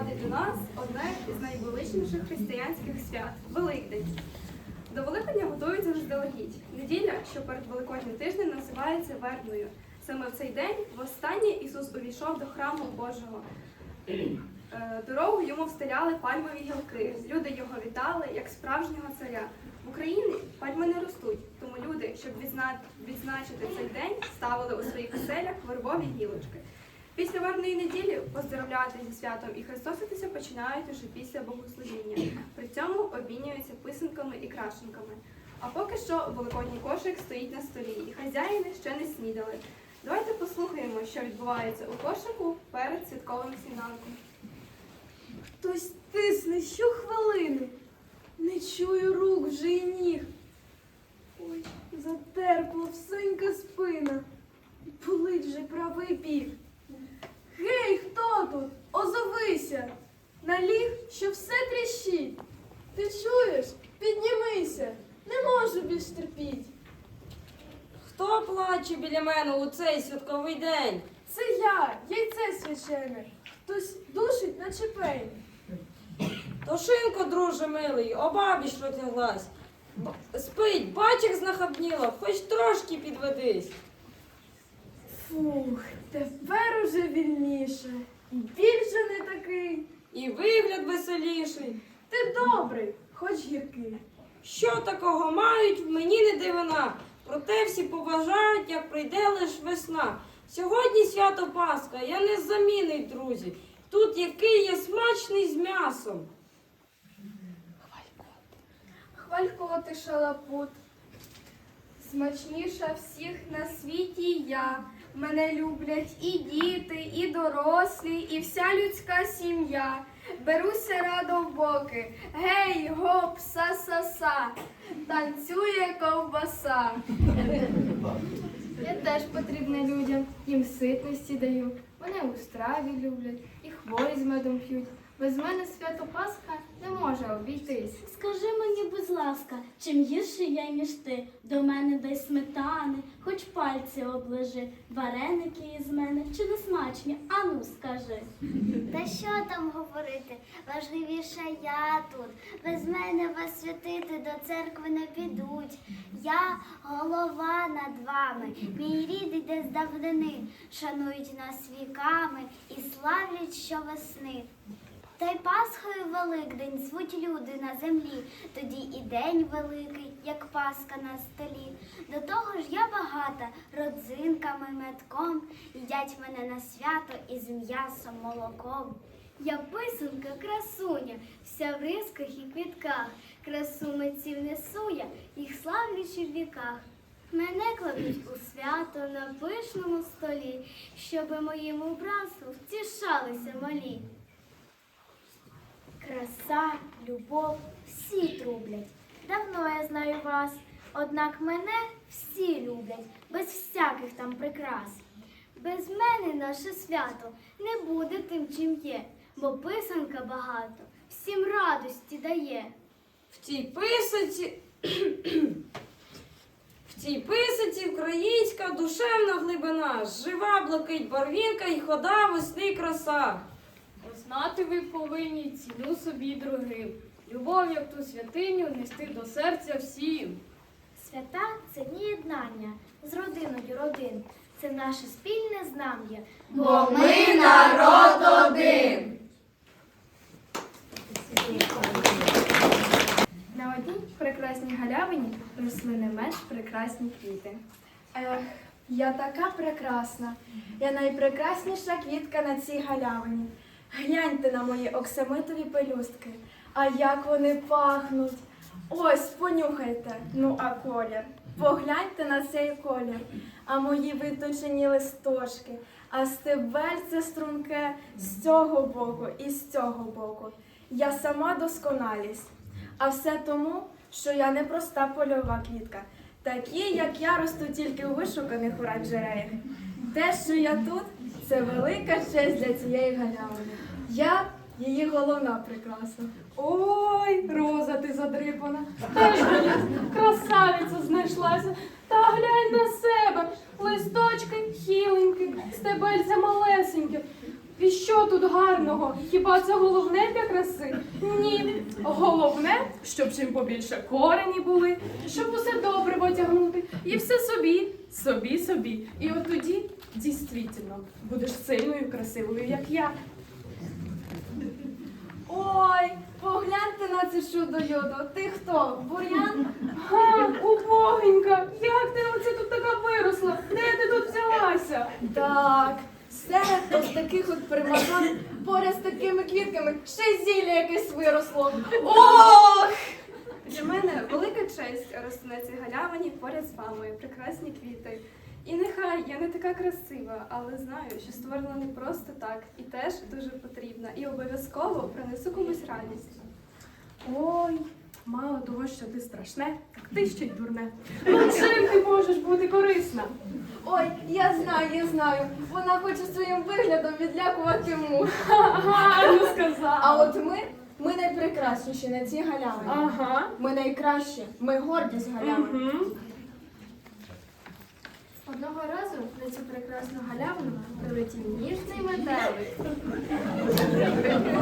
надходить до нас одне із найвеличніших християнських свят Великдень. До Великодня готуються заздалегідь. Неділя, що перед Великоднім тижнем називається Вербною. Саме в цей день востаннє Ісус увійшов до храму Божого. Е, Дорогу йому встиляли пальмові гілки. Люди його вітали як справжнього царя. В Україні пальми не ростуть, тому люди, щоб відзначити цей день, ставили у своїх оселях вербові гілочки. Після вербної неділі поздоровляти зі святом і хрестоситися починають уже після богослужіння. При цьому обмінюються писанками і крашенками. А поки що великодній кошик стоїть на столі, і хазяїни ще не снідали. Давайте послухаємо, що відбувається у кошику перед святковим сніданком. Хтось тисне щохвилини. Не чую рук вже й ніг. Ой, затерпла всенька спина. Болить вже правий бік. Гей, хто тут? Озовися! Наліг, що все тріщить. Ти чуєш? Піднімися, не можу більш терпіть. Хто плаче біля мене у цей святковий день? Це я, яйце священе. Хтось душить, наче пень. Тошинко, друже милий, обабіч протяглась. Спить, бачик знахабніла, хоч трошки підведись. Фух, тепер уже вільніше. І більше не такий. І вигляд веселіший. Ти добрий, хоч гіркий. Що такого мають, мені не дивина. Проте всі поважають, як прийде лиш весна. Сьогодні свято Пасха, я не замінний, друзі. Тут який є смачний з м'ясом. Хвалько ти шалапут. Смачніша всіх на світі я. Мене люблять і діти, і дорослі, і вся людська сім'я. Беруся радо в боки. Гей, гоп, са-са-са. Танцює ковбаса. Я теж потрібна людям, їм ситності даю. Мене у страві люблять і хворі з медом п'ють. Без мене свято Пасха може обійтись. Скажи мені, будь ласка, чим гірше я, ніж ти? До мене дай сметани, хоч пальці оближи, вареники із мене чи не смачні? Ану, скажи. Та що там говорити? Важливіше я тут. Без мене вас святити до церкви не підуть. Я голова над вами, мій рід іде з давнини. Шанують нас віками і славлять щовесни. Та й Пасхою Великдень звуть люди на землі, тоді і день великий, як Пасха на столі. До того ж я багата родзинками, метком, їдять мене на свято із м'ясом, молоком. Я писанка красуня, вся в рисках і квітках, красу митців несу я, їх славлячи в віках. Мене кладуть у свято на пишному столі, щоби моєму братству втішалися малі. Краса, любов, всі трублять. Давно я знаю вас, однак мене всі люблять, без всяких там прикрас. Без мене наше свято не буде тим, чим є, бо писанка багато, всім радості дає. В цій писаці. В цій писаці українська душевна глибина, жива блакить барвінка і хода весни краса. Знати ви повинні ціну собі другим. Любов, як ту святиню, нести до серця всім. Свята це дні єднання з родиною родин. Це наше спільне знам'я. Бо ми народ один. На одній прекрасній галявині росли не менш прекрасні квіти. Ех, я така прекрасна. Я найпрекрасніша квітка на цій галявині. Гляньте на мої оксамитові пелюстки. А як вони пахнуть. Ось, понюхайте. Ну, а колір. Погляньте на цей колір. А мої виточені листочки, а стебельце струнке з цього боку і з цього боку. Я сама досконалість. А все тому, що я не проста польова квітка. Такі, як я, ростуть тільки у вишуканих оранжереях. Те, що я тут, це велика честь для цієї галявини. Я її головна прикраса. Ой, Роза, ти задрипана. Теж мені красавиця знайшлася. Та глянь на себе. Листочки хіленькі, стебельця малесенькі. І що тут гарного? Хіба це головне для краси? Ні. Головне, щоб чим побільше корені були, щоб усе добре потягнути. І все собі, собі, собі. І от тоді дійсно будеш сильною, красивою, як я. Ой, погляньте на це чудо йодо. Ти хто? Бур'ян? Га, убогенька, як ти оце тут така виросла? Де ти тут взялася? Так, все ось таких от примазон поряд з такими квітками. Ще й зілля якесь виросло. Ох! Для мене велика честь рости на цій галявині поряд з вами, прекрасні квіти. І нехай я не така красива, але знаю, що створена не просто так і теж дуже потрібна. І обов'язково принесу комусь радість. Ой, мало того, що ти страшне, так ти ще й дурне. Ну чим ти можеш бути корисна? Ой, я знаю, я знаю. Вона хоче своїм виглядом відлякувати мух. Гарно сказала. А от ми, ми найпрекрасніші на цій галявині. Ага. Ми найкращі, ми гордість галявини. Угу. Одного разу на цю прекрасну галявину прилетів ніжний метелик.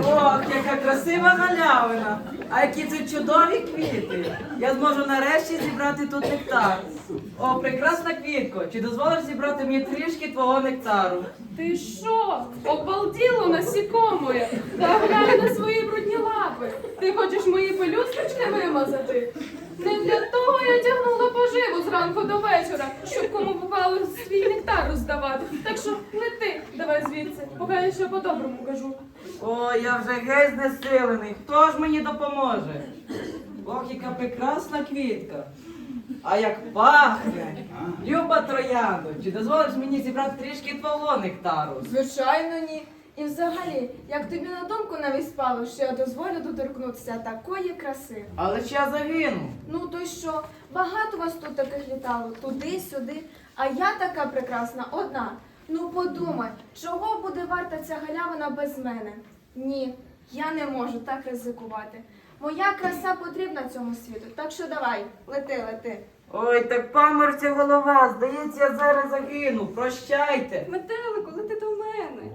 Ох, яка красива галявина! А які тут чудові квіти! Я зможу нарешті зібрати тут нектар. О, прекрасна квітко! Чи дозволиш зібрати мені трішки твого нектару? Ти що? Обалділо насікомоє? Та глянь на свої брудні лапи. Ти хочеш мої пелюсточки вимазати? Не для того я тягнула поживу зранку до вечора, щоб кому попало свій нектар роздавати. Так що лети, давай звідси, поки я ще по-доброму кажу. О, я вже геть знесилений. Хто ж мені допоможе? Ох, яка прекрасна квітка. А як пахне! Люба трояндо, чи дозволиш мені зібрати трішки твого нектару? Звичайно, ні. І взагалі, як тобі на думку навіть спало, що я дозволю доторкнутися такої краси. Але ж я загину. Ну то й що? Багато вас тут таких літало, туди, сюди. А я така прекрасна, одна. Ну подумай, чого буде варта ця галявина без мене? Ні, я не можу так ризикувати. Моя краса потрібна цьому світу, так що давай, лети, лети. Ой, так паморця голова, здається, я зараз загину. Прощайте. Метелику, лети мене.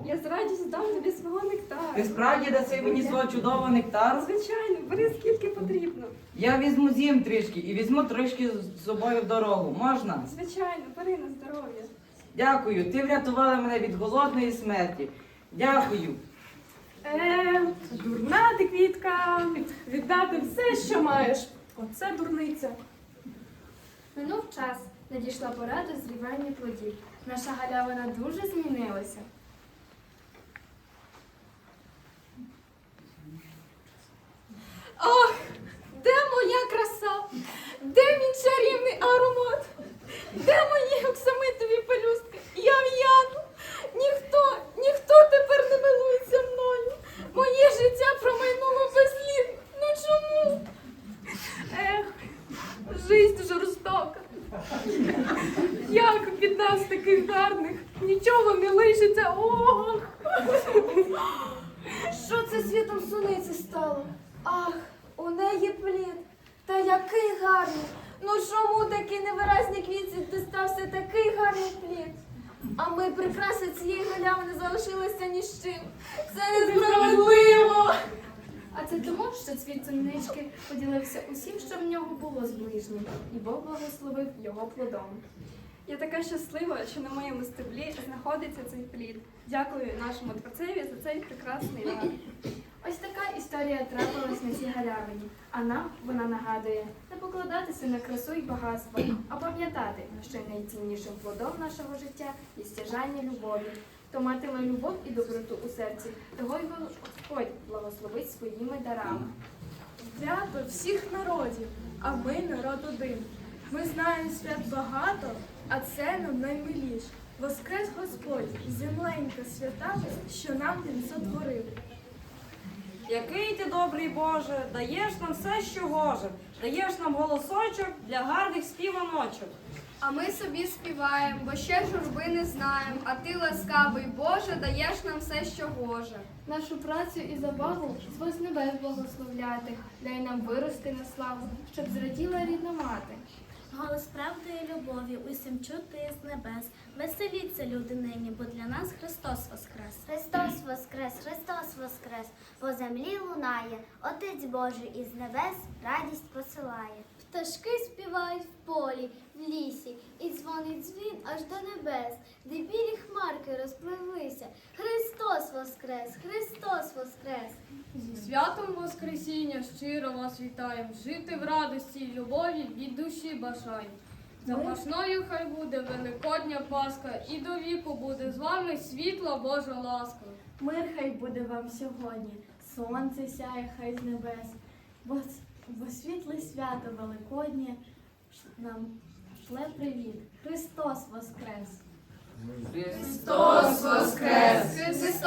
Я з радістю дам тобі свого нектару. Ти справді даси мені свого чудового нектару? Звичайно, бери скільки потрібно. Я візьму з'їм трішки і візьму трішки з собою в дорогу. Можна? Звичайно, бери на здоров'я. Дякую. Ти врятувала мене від голодної смерті. Дякую. Е, дурна ти квітка, віддати все, що маєш. Оце дурниця. Минув час, надійшла пора до зрівання плодів. Наша галявина дуже змінилася. Ах, де моя краса? Де мій чарівний аромат? Де мої оксамитові пелюстки? Я в'яну. Ніхто, ніхто тепер не милується мною. Моє життя промайнуло безслідно. Ну чому? Ех, жизнь жорстока. Як від нас таких гарних нічого не лишиться. Ох! Що це світом суниці стало? Ах, неї плід. Та який гарний. Ну чому такі невиразні квітці дістався такий гарний плід? А ми прикраси цієї галявини залишилися ні з чим. Це несправедливо. А це тому, що цвіт сонечки поділився усім, що в нього було з ближнім, і Бог благословив його плодом. Я така щаслива, що на моєму стеблі знаходиться цей плід. Дякую нашому творцеві за цей прекрасний дар. Ось така історія трапилась на цій галявині, а нам вона нагадує не покладатися на красу і багатство, а пам'ятати, що найціннішим плодом нашого життя є стяжання любові. Хто матиме любов і доброту у серці, того й Господь благословить своїми дарами. Свято всіх народів, а ми народ один. Ми знаємо свят багато, а це нам наймиліш. Воскрес Господь, земленька свята, що нам він сотворив. Який ти добрий Боже, даєш нам все, що гоже, даєш нам голосочок для гарних співаночок. А ми собі співаємо, бо ще журби не знаємо, а ти ласкавий Боже, даєш нам все, що гоже. Нашу працю і забаву з вас небес благословляти, дай нам вирости на славу, щоб зраділа рідна мати. Голос правди і любові усім чути з небес. Веселіться, люди нині, бо для нас Христос воскрес. Христос воскрес, Христос воскрес, по землі лунає, Отець Божий із небес радість посилає. Пташки співають в полі, в лісі, і дзвонить дзвін аж до небес, де білі хмарки розпливлися. Христос воскрес, Христос воскрес! Зі святом Воскресіння щиро вас вітаємо. Жити в радості й любові від душі бажаю. Запашною хай буде Великодня Пасха, і до віку буде з вами світла Божа ласка. Мир хай буде вам сьогодні, сонце сяє хай з небес, бо, бо світле свято Великоднє нам шле привіт. Христос Воскрес! Христос Воскрес! Христос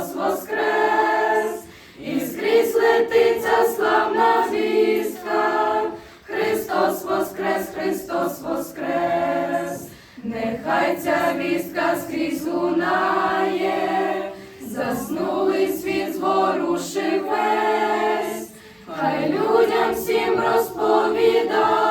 Христос Воскрес, і скрізь летиться славна звістка. Христос Воскрес, Христос Воскрес, нехай ця вістка скрізь лунає, заснулий світ зворушив весь, хай людям всім розповідає,